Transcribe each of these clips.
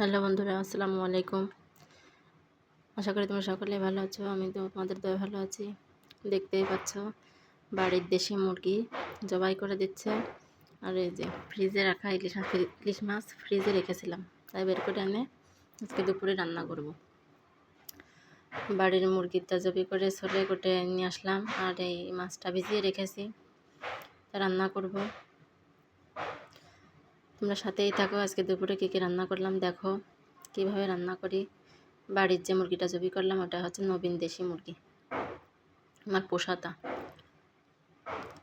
Hello বন্ধুরা, আসসালামু আলাইকুম। আশা করি তোমরা সকলে ভালো আছো, আমি তো তোমাদের দয়ে ভালো আছি। দেখতেই পাচ্ছ, বাড়ির দেশি মুরগি জবাই করে দিচ্ছে। আর এই যে ফ্রিজে রাখা ইলিশ মাছ ইলিশ মাছ ফ্রিজে রেখেছিলাম, তাই বের করে এনে আজকে দুপুরে রান্না করব। বাড়ির মুরগিটা জবি করে ছোলে কোটে নিয়ে আসলাম, আর এই মাছটা ভিজিয়ে রেখেছি। তা রান্না করব। তোমরা সাথেই থাকো। আজকে দুপুরে কী কী রান্না করলাম দেখো। কীভাবে রান্না করি? বাড়ির যে মুরগিটা জবি করলাম, ওটা হচ্ছে নবীন দেশি মুরগি। আমার পোষাতা।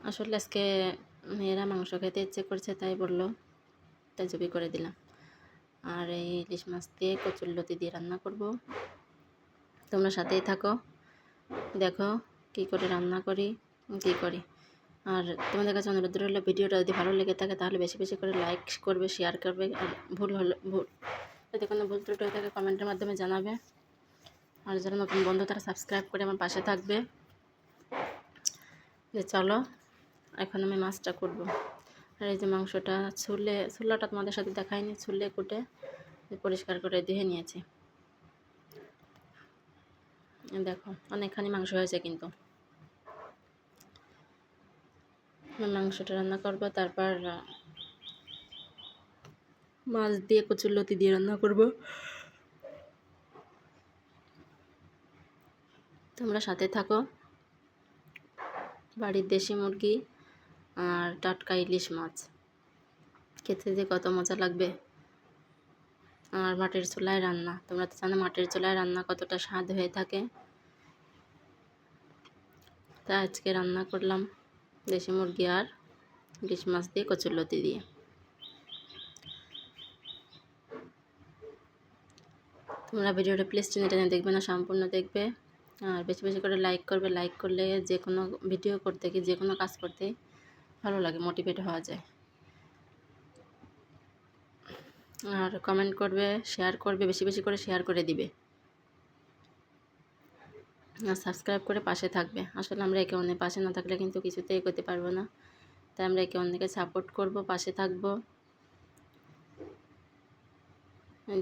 আসলে আজকে মেয়েরা মাংস খেতে ইচ্ছে করছে, তাই বলল, তাই জবি করে দিলাম। আর এই ইলিশ মাছ দিয়ে কচুরলতি দিয়ে রান্না করব। তোমরা সাথেই থাকো। দেখো কি করে রান্না করি, কী করি। আর তোমাদের কাছে অনুরোধ রইল ভিডিওটা যদি ভালো লেগে থাকে তাহলে বেশি বেশি করে লাইক করবে শেয়ার করবে আর ভুল হলে ভুল, যদি কোনো ভুল ত্রুটি হয়ে থাকে কমেন্টের মাধ্যমে জানাবে। আর যারা নতুন বন্ধু তারা সাবস্ক্রাইব করে আমার পাশে থাকবে। যে চলো, এখন আমি মাছটা করব আর এই যে মাংসটা ছুলে, ছুলাটা তোমাদের সাথে দেখায়নি ছুলে কুটে পরিষ্কার করে ধুয়ে নিয়েছি। দেখো, অনেকখানি মাংস হয়েছে কিন্তু। মাংসটা রান্না করব, তারপর মাছ দিয়ে কচুর লতি দিয়ে রান্না করব। তোমরা সাথে থাকো। বাড়ির দেশি মুরগি আর টাটকা ইলিশ মাছ। খেতে যে কত মজা লাগবে। আর মাটির চুলায় রান্না। তোমরা তো জানো মাটির চুলায় রান্না কতটা স্বাদ হয়ে থাকে। তা আজকে রান্না করলাম। দেশি মুরগি আর ইলিশ মাছ দিয়ে কচুরলতি দিয়ে। তোমরা ভিডিওটা প্লিজ টেনে দেখবে না, সম্পূর্ণ দেখবে। আর বেশি বেশি করে লাইক করবে লাইক করলে যে কোনো ভিডিও করতে কি, যে কোনো কাজ করতে ভালো লাগে মোটিভেট হওয়া যায়। আর কমেন্ট করবে শেয়ার করবে, বেশি বেশি করে শেয়ার করে দিবে। সাবস্ক্রাইব করে পাশে থাকবে। আসলে আমরা একে অন্যের পাশে না থাকলে কিন্তু কিছুতে এগোতে পারব না। তাই আমরা একে অন্যকে সাপোর্ট করব, পাশে থাকব।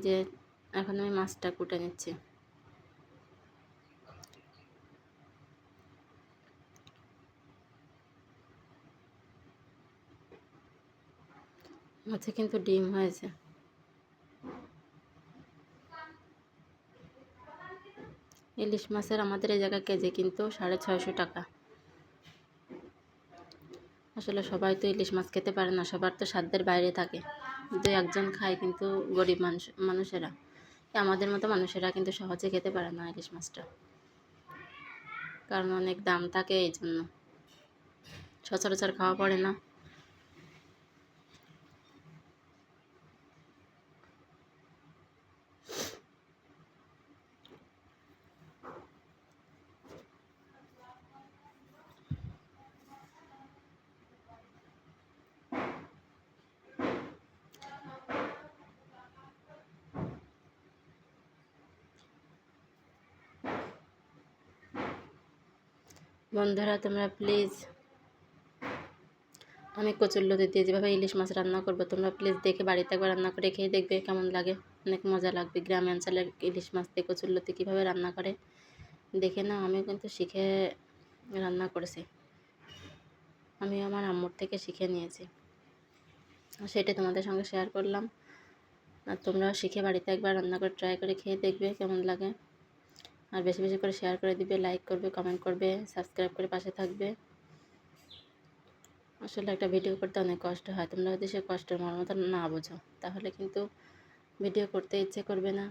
যে, এখন আমি মাছটা কুটে নিচ্ছি। মাছে কিন্তু ডিম হয়েছে। ইলিশ মাছের আমাদের এই জায়গায় কেজি কিন্তু সাড়ে ছয়শো টাকা। আসলে সবাই তো ইলিশ মাছ খেতে পারে না, সবার তো সাধ্যের বাইরে থাকে। দু একজন খায় কিন্তু গরিব মানুষ, মানুষেরা। আমাদের মতো মানুষেরা কিন্তু সহজে খেতে পারে না ইলিশ মাছটা। কারণ অনেক দাম থাকে এই জন্য। সচরাচর খাওয়া পড়ে না। বন্ধুরা, তোমরা প্লিজ আমি কচুরলতি দিয়ে যেভাবে ইলিশ মাছ রান্না করব, তোমরা প্লিজ দেখে বাড়িতে একবার রান্না করে খেয়ে দেখবে কেমন লাগে। অনেক মজা লাগবে গ্রামে অঞ্চলের ইলিশ মাছ দিয়ে কচুরলতি কীভাবে রান্না করে। দেখে না আমিও কিন্তু শিখে রান্না করেছি। আমি আমার আম্মুর থেকে শিখে নিয়েছি। সেটা তোমাদের সঙ্গে শেয়ার করলাম। আর তোমরাও শিখে বাড়িতে একবার রান্না করে ট্রাই করে খেয়ে দেখবে কেমন লাগে। আর বেশি বেশি করে শেয়ার করে দিবে লাইক করবে কমেন্ট করবে সাবস্ক্রাইব করে পাশে থাকবে। আসলে একটা ভিডিও করতে অনেক কষ্ট হয়, তোমরা যদি সে কষ্টের মর্মতা না বোঝো। তাহলে কিন্তু ভিডিও করতে ইচ্ছে করবে না।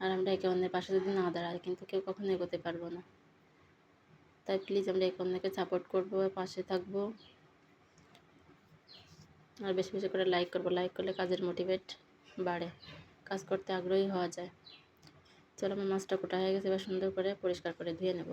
আর আমরা একে অন্যের পাশে যদি না দাঁড়াই, কিন্তু কেউ কখনো এগোতে পারব না। তাই প্লিজ আমরা একে অন্যকে সাপোর্ট করব, পাশে থাকব। আর বেশি বেশি করে লাইক করব লাইক করলে কাজের মোটিভেট বাড়ে। কাজ করতে আগ্রহী হওয়া যায়। চলো আমার মাছটা কোটা হয়ে গেছে এবার সুন্দর করে পরিষ্কার করে ধুয়ে নেব।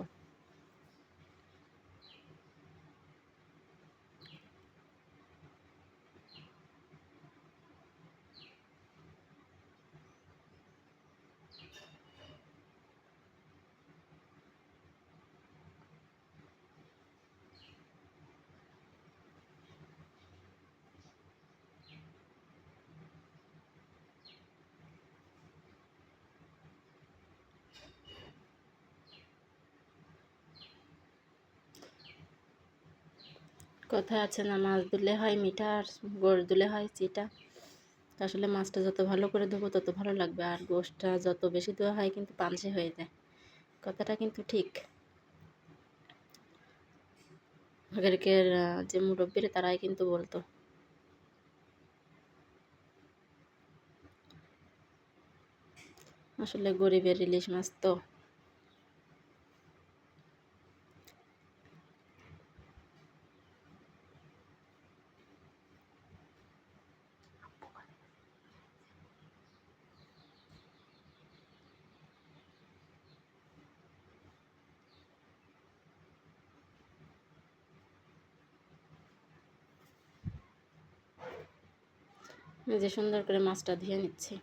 কথায় আছে না, মাছ ধুলে হয় মিঠা আর গোশ ধুলে হয় চিটা। আসলে মাছটা যত ভালো করে ধোবো তত ভালো লাগবে, আর গোশটা যত বেশি ধোয়া হয় কিন্তু পাঞ্চে হয়ে যায়। কথাটা কিন্তু ঠিক। আগেরকের যে মুরব্বীরা তারাই কিন্তু বলতো। আসলে গরিবের ইলিশ মাছ তো যে সুন্দর করে মাছটা ধুয়ে নিচ্ছি।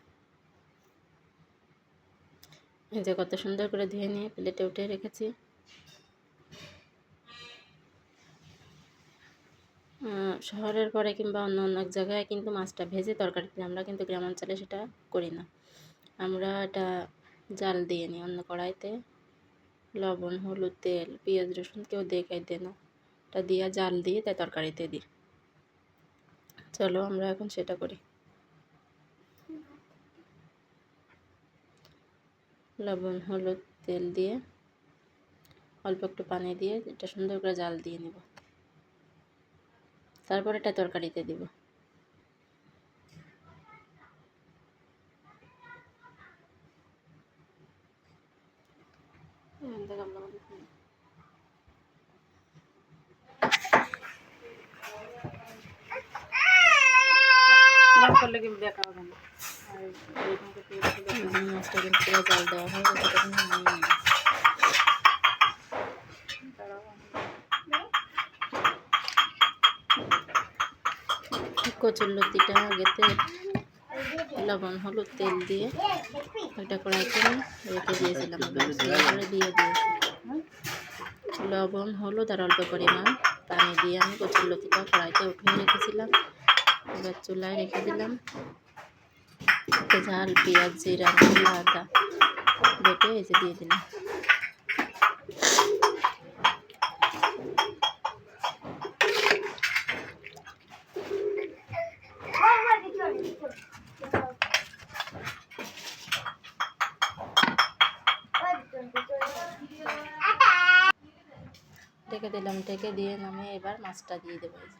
এই যে কত সুন্দর করে ধুয়ে নিয়ে প্লেটে উঠে রেখেছি। শহরের পরে কিংবা অন্য অন্য জায়গায় কিন্তু মাছটা ভেজে তরকারি দিই আমরা কিন্তু গ্রামাঞ্চলে সেটা করি না। আমরা এটা জাল দিয়ে নিই অন্য কড়াইতে। লবণ, হলুদ, তেল, পেঁয়াজ, রসুন কেউ দেয় না। এটা দিয়ে জাল দিয়ে তাই তরকারিতে দিই। চলো আমরা এখন সেটা করি। লবণ, হলুদ, তেল দিয়ে অল্প একটু পানি দিয়ে এটা সুন্দর করে জাল দিয়ে নেব। তারপর এটা তরকারিতে দিব। করলে কি দেখা হবে না। আর মাছটা কিন্তু পুরো জাল দেওয়া হয় নামিয়ে নিই। কচুর লতিটা আগেতে লবণ হলুদ তেল দিয়ে একটা কড়াইতে রেখে দিয়েছিলাম করে দিয়ে দিয়েছি লবণ হলুদ আর অল্প পরিমাণ পানি দিয়ে আমি কচুর লতিটা কড়াইতে উঠিয়ে রেখেছিলাম। এবার চুলায় রেখে দিলাম। ঝাল, পেঁয়াজ, জিরা মশলা আদা বেটে যে দিয়ে দিলাম। ঢেকে দিলাম, ঢেকে দিয়ে নামিয়ে এবার মাছটা দিয়ে দেবো এই যে।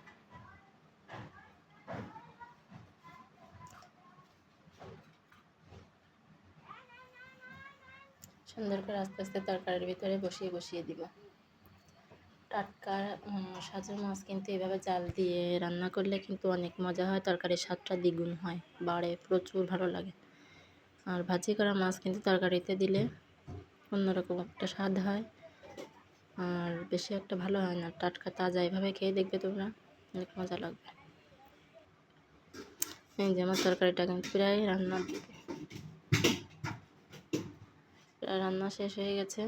সুন্দর করে আস্তে আস্তে তরকারির ভিতরে বসিয়ে বসিয়ে দিব। টাটকা সাজু মাছ কিন্তু এভাবে জাল দিয়ে রান্না করলে কিন্তু অনেক মজা হয়। তরকারির স্বাদটা দ্বিগুণ হয়, বাড়ে, প্রচুর ভালো লাগে। আর ভাজি করা মাছ কিন্তু তরকারিতে দিলে অন্যরকম একটা স্বাদ হয়। আর বেশি একটা ভালো হয় না। টাটকা তাজা এভাবে খেয়ে দেখবে তোমরা, অনেক মজা লাগবে। এই যে আমার তরকারিটা কিন্তু প্রায় রান্নার দিকে প্রায় রান্না শেষ হয়ে গেছে।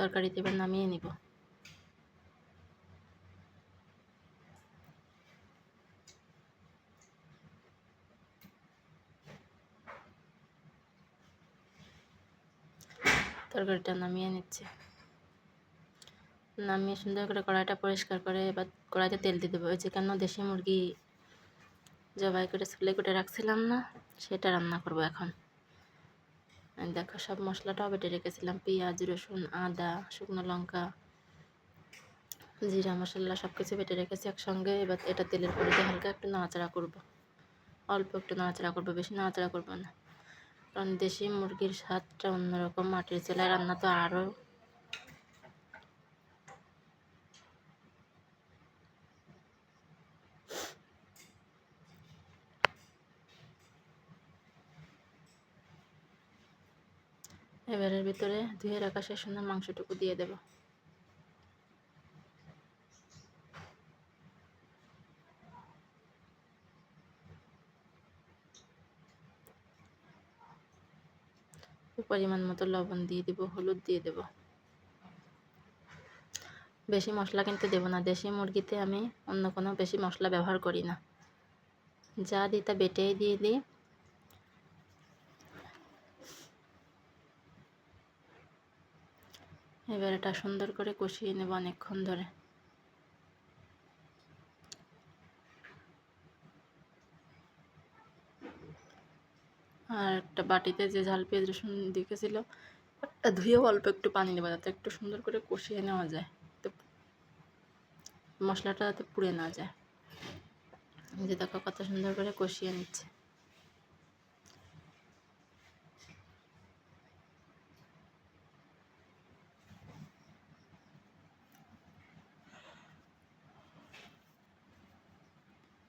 তরকারিতে এবার নামিয়ে নিব। তরকারিটা নামিয়ে নিচ্ছে। নামিয়ে সুন্দর করে কড়াইটা পরিষ্কার করে এবার কড়াইতে তেল দিয়ে দেবো। ওই যে কেন দেশি মুরগি জবাই করে চুলে কুটে রাখছিলাম না, সেটা রান্না করব এখন। দেখো সব মশলাটাও বেটে রেখেছিলাম। পেঁয়াজ, রসুন, আদা, শুকনো লঙ্কা, জিরা মশলা সব কিছু বেটে রেখেছি একসঙ্গে। এবার এটা তেলের পরিতে হালকা একটু নাড়াচাড়া করব। অল্প একটু নাড়াচাড়া করব, বেশি নাড়াচাড়া করব না। কারণ দেশি মুরগির স্বাদটা অন্যরকম, মাটির চুলায় রান্না তো আরও এবারের ভিতরে ধুয়ে রাখা শেষ সুন্দর মাংসটুকু দিয়ে দেবো। পরিমাণ মতো লবণ দিয়ে দেবো, হলুদ দিয়ে দেবো। বেশি মশলা কিন্তু দেবো না। দেশি মুরগিতে আমি অন্য কোনো বেশি মশলা ব্যবহার করি না। যা দিই তা বেটেই দিয়ে দিই। এবার এটা সুন্দর করে কষিয়ে নেব অনেকক্ষণ ধরে। আর একটা বাটিতে যে ঝাল পেঁয়াজ রসুন দেখেছিল ধুয়েও অল্প একটু পানি নেব যাতে একটু সুন্দর করে কষিয়ে নেওয়া যায়, তো মশলাটা যাতে পুড়ে না যায়। যে দেখো কত সুন্দর করে কষিয়ে নিচ্ছে।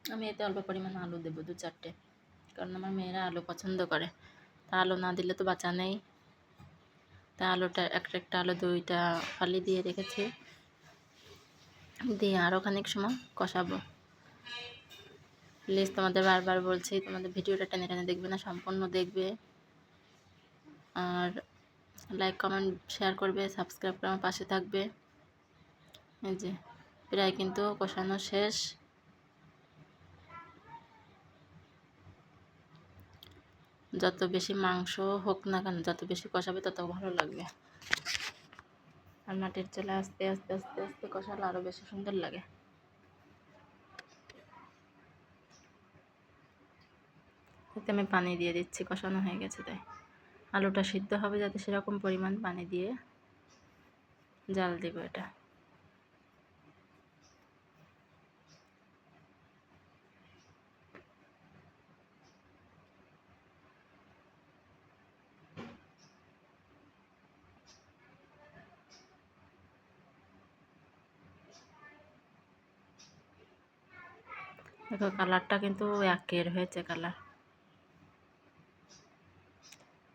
আমি এতে অল্প পরিমাণে আলু দেবো, দু চারটে। কারণ আমার মেয়েরা আলু পছন্দ করে। তা আলু না দিলে তো বাঁচা নেই। তা আলুটা, একটা একটা আলু দুইটা ফালি দিয়ে রেখেছি। দিয়ে আরও খানিক সময় কষাবো। প্লিজ তোমাদের বারবার বলছি, তোমাদের ভিডিওটা টেনে টেনে দেখবে না, সম্পূর্ণ দেখবে। আর লাইক, কমেন্ট, শেয়ার করবে, সাবস্ক্রাইব করে আমার পাশে থাকবে। এই যে, প্রায় কিন্তু কষানো শেষ। যত বেশি মাংস হোক না কেন, যত বেশি কষাবে তত ভালো লাগবে। আর মাটির চলে আস্তে আস্তে আস্তে আস্তে কষালে আরও বেশি সুন্দর লাগে। এতে আমি পানি দিয়ে দিচ্ছি, কষানো হয়ে গেছে তাই। আলুটা সিদ্ধ হবে যাতে সেরকম পরিমাণ পানি দিয়ে জাল দেবো এটা। দেখো কালারটা কিন্তু একের হয়েছে কালার।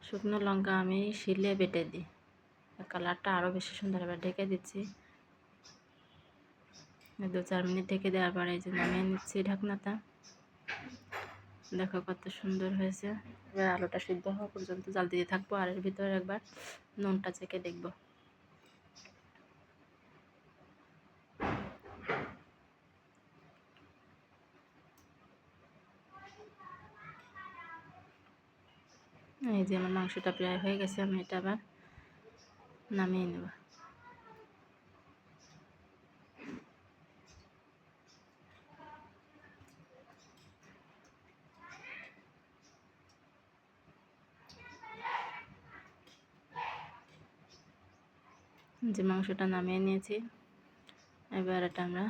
শুকনো লঙ্কা আমি শিলে বেটে দিই। কালারটা আরও বেশি সুন্দর ঢেকে দিচ্ছি। দু চার মিনিট ঢেকে দেওয়ার পরে এই যে নামিয়ে নিচ্ছি ঢাকনাটা। দেখো কত সুন্দর হয়েছে। এবার আলুটা সিদ্ধ হওয়া পর্যন্ত জাল দিয়ে থাকব, আর এর ভিতরে একবার নুনটা চেকে দেখব। এই যে আমার মাংসটা প্রায় হয়ে গেছে, আমি এটা আবার নামিয়ে নেব। যে মাংসটা নামিয়ে নিয়েছি। এবার এটা আমরা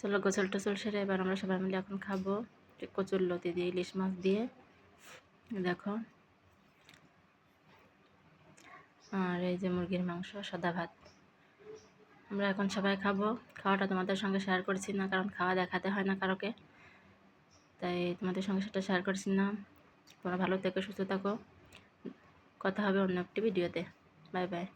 চলো গোসল টোসল সেরে এবার আমরা সবাই মিলে এখন খাব। কচুর লতি দিয়ে, ইলিশ মাছ দিয়ে। দেখো। আর এই যে মুরগির মাংস, সাদা ভাত। আমরা এখন সবাই খাব। খাওয়াটা তোমাদের সঙ্গে শেয়ার করছি না, কারণ খাওয়া দেখাতে হয় না কারোকে। তাই তোমাদের সঙ্গে সেটা শেয়ার করছি না। তোমরা ভালো থেকো, সুস্থ থাকো। কথা হবে অন্য একটি ভিডিওতে বাই বাই